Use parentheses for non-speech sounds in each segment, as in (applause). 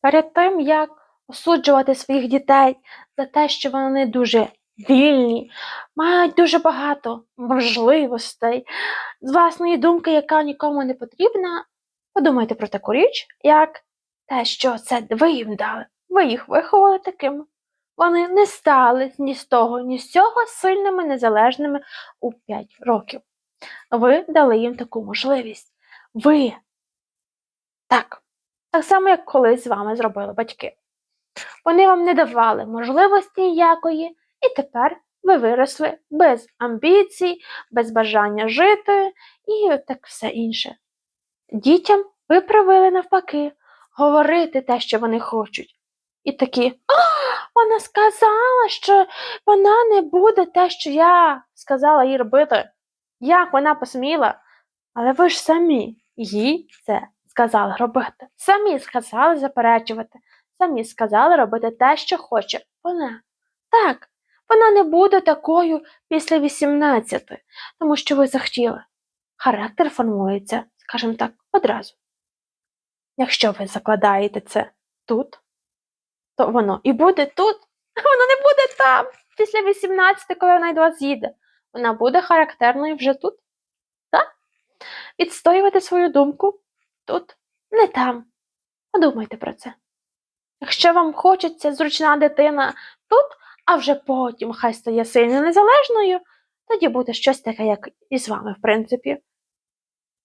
Перед тим, як осуджувати своїх дітей за те, що вони дуже вільні, мають дуже багато можливостей, з власної думки, яка нікому не потрібна, подумайте про таку річ, як те, що це ви їм дали. Ви їх виховали такими. Вони не стали ні з того, ні з цього сильними, незалежними у 5 років. Ви дали їм таку можливість. Ви так, так само, як колись з вами зробили батьки. Вони вам не давали можливості ніякої, і тепер ви виросли без амбіцій, без бажання жити і так все інше. Дітям ви привили навпаки говорити те, що вони хочуть. І такі, а, вона сказала, що вона не буде те, що я сказала їй робити. Як вона посміла? Але ви ж самі їй це сказали робити. Самі сказали заперечувати, самі сказали робити те, що хоче вона. Так, вона не буде такою після 18, тому що ви захотіли. Характер формується, скажімо так, одразу. Якщо ви закладаєте це тут, то воно і буде тут, а (laughs) воно не буде там. Після 18, коли вона до вас їде. Вона буде характерною вже тут. Так? Відстоювати свою думку тут, не там. Подумайте про це. Якщо вам хочеться зручна дитина тут, а вже потім хай стає сильно незалежною, тоді буде щось таке, як і з вами, в принципі.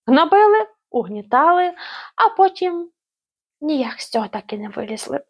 Гнобили, угнітали, а потім ніяк з цього так і не вилізли.